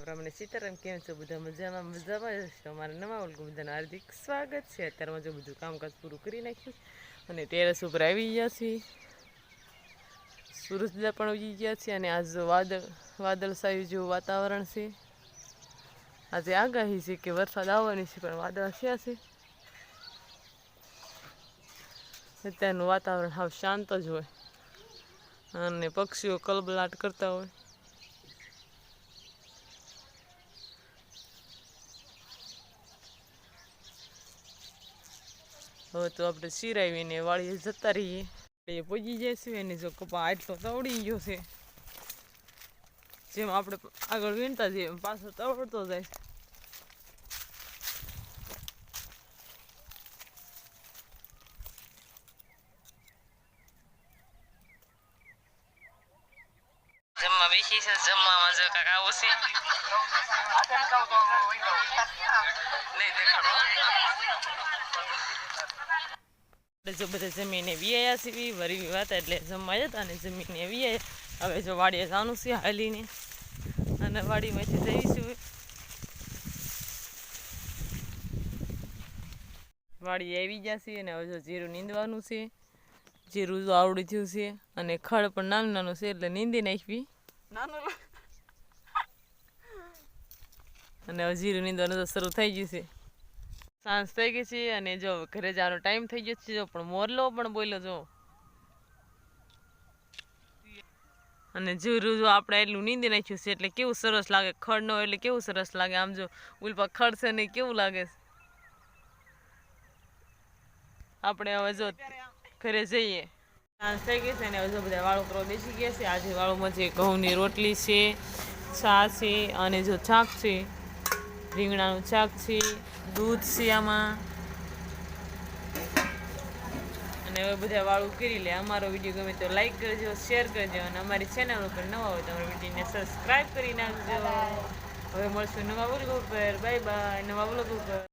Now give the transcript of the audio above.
રામને સીતારામ કેમ છો બધા મજામાં મજામાં જ છો અમારા નવા ઓલગું બધાનું હાર્દિક સ્વાગત છે અત્યારમાં જો બધું કામકાજ પૂરું કરી નાખ્યું અને ટેરેસ ઉપર આવી ગયા છીએ સુરજદા પણ ઉગી ગયા છે અને આજ વાદળ વાદળ વાદળછાયું જેવું વાતાવરણ છે આજે આગાહી છે કે વરસાદ આવવાની છે પણ વાદળ થયા છે અત્યારનું વાતાવરણ હાવ શાંત જ હોય અને પક્ષીઓ કલબલાટ કરતા હોય હવે તો આપણે સિરાવીને વાળીએ જતા રહીએ. એ પૂજી જઈશું એની જો કપા આટલો તવડી ગયો છે. જેમ આપણે આગળ વીણતા જઈએ પાછો તવડતો જાય. જમવા બેસી છે, જમવામાં જો કાકા આવશે નહીં આપણે જો બધા જમીને વિયાયા સીવી વરી વાત એટલે જમવા જતા અને જમીને વિયાયા. હવે જો વાડીએ જવાનું છે હાલીને. અને વાડીમાંથી જઈશું. વાડી આવી ગયા છે અને હવે જો જીરું નીંદવાનું છે. જીરું જો આવડી થયું છે અને ખડ પણ નાનું નાનું છે એટલે નીંદી નાખવી. અને હવે જીરું નીંદવાનું તો શરૂ થઈ ગયું છે. સાંજ થઈ ગઈ છે અને જો ઘરે જવાનો ટાઈમ થઈ ગયો છે, જો પણ મોરલો પણ બોલ્યો જો. અને જીરું જો આપણે એટલું નીંદી નાખ્યું છે, એટલે કેવું સરસ લાગે. ખડ ન એટલે કેવું સરસ લાગે. આમ જો ઉલપા ખડ છે ને કેવું લાગે આપણે હવે જો ઘરે જઈએ. સાંજ થઈ ગઈ છે અને હવે જો બધા વાળો કરવા બેસી ગયા છે. આજે વાળોમાં જે ઘઉંની રોટલી છે છા છે અને જો છાક છે. રીંગણાનું શાક છે દૂધ છે આમાં. અને હવે બધા વાળું કરી લે. અમારો વીડિયો ગમે તો લાઈક કરજો શેર કરજો અને અમારી ચેનલ ઉપર નવા હોય તો અમારા વિડીયોને સબસ્ક્રાઈબ કરી નાખજો. હવે મળશું નવા વ્લોગ ઉપર. બાય બાય નવા વ્લોગ ઉપર.